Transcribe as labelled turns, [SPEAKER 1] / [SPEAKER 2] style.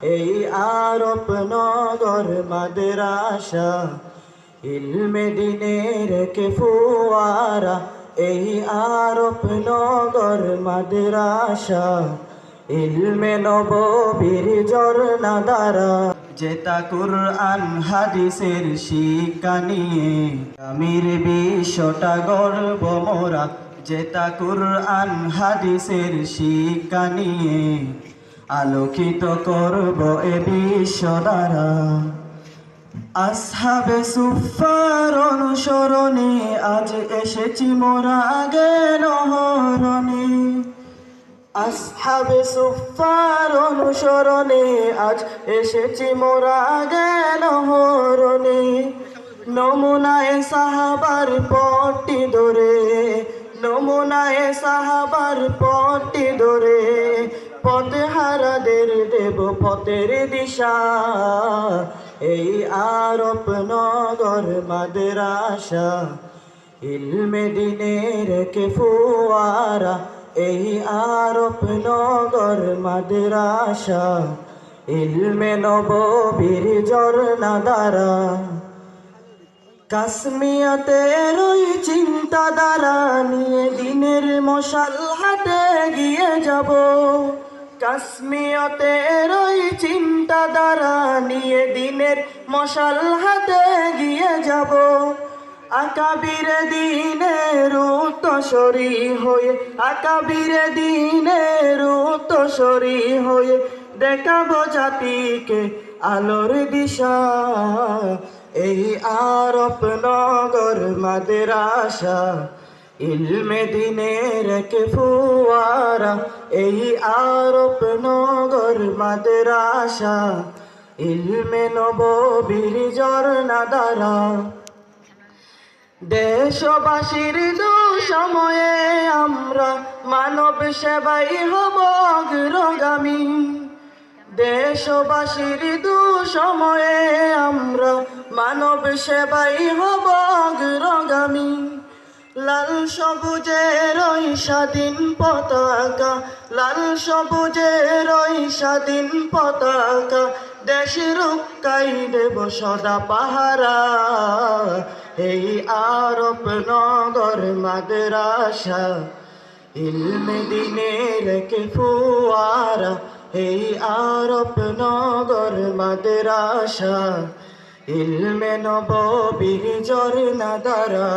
[SPEAKER 1] এই আরব নগর মাদ্রাসা, ইলমে দিনের কে ফুয়ারা এই আরব নগর মাদ্রাসা, ইলমে নববীর ঝর্ণা দ্বারা জেতা কুরআন, হাদিসের শিক্ষা নিয়ে আমির বিশ্বটা গর্ব মোরা, জেতা কুরআন, হাদিসের শিক্ষা নিয়ে আলোকিত করব এ বিশ্ব দ্বারা। আসহাবে সুফার অনুসরণে আজ এসেছি মোরা আগে নহরণে আসহাবে সুফার অনুসরণে আজ এসেছি মোরা আগে নহরণে নমুনায় সাহাবার পটি ধরে, নমুনায় সাহাবার পটি ধরে পথে হারাদের দেব পথের দিশা। এই আরব নগর মাদ্রাসা, ইলমে দিনের কে ফুয়ারা। এই আরব নগর মাদ্রাসা, ইলমে নববীর ঝর্ণা দ্বারা। কাশ্মিয়াতে রই চিন্তাধারা, নিয়ে দিনের মশাল হাটে গিয়ে যাব। কাশ্মিয়াতে রই চিন্তাধারা, নিয়ে দিনের মশাল হাতে গিয়ে যাব। আকাবির দিনের উত্তসরি হয়ে, আকাবির দিনের উত্তসরি হয়ে দেখাবো জাতিকে আলোর দিশা। এই আরব নগর মাদ্রাসা ইলমে দিনের কে ফুয়ারা এই আরব নগর মাদ্রাসা ইলমে নববীর ঝর্ণা দ্বারা দেশবাসীর সময়ে আমরা মানব সেবাই হব অগ্রগামী দেশবাসীর সময়ে আমরা মানব সেবাই হব সবুজের ওই স্বাধীন পতাকা, লাল সবুজের ওই স্বাধীন পতাকা দেশ রক্ষাই দেব সদা পাহারা। এই আরব নগর মাদ্রাসা, ইলমে দিনের কে ফুয়ারা। এই আরব নগর মাদ্রাসা, ইলমে নববীর ঝর্ণা দ্বারা।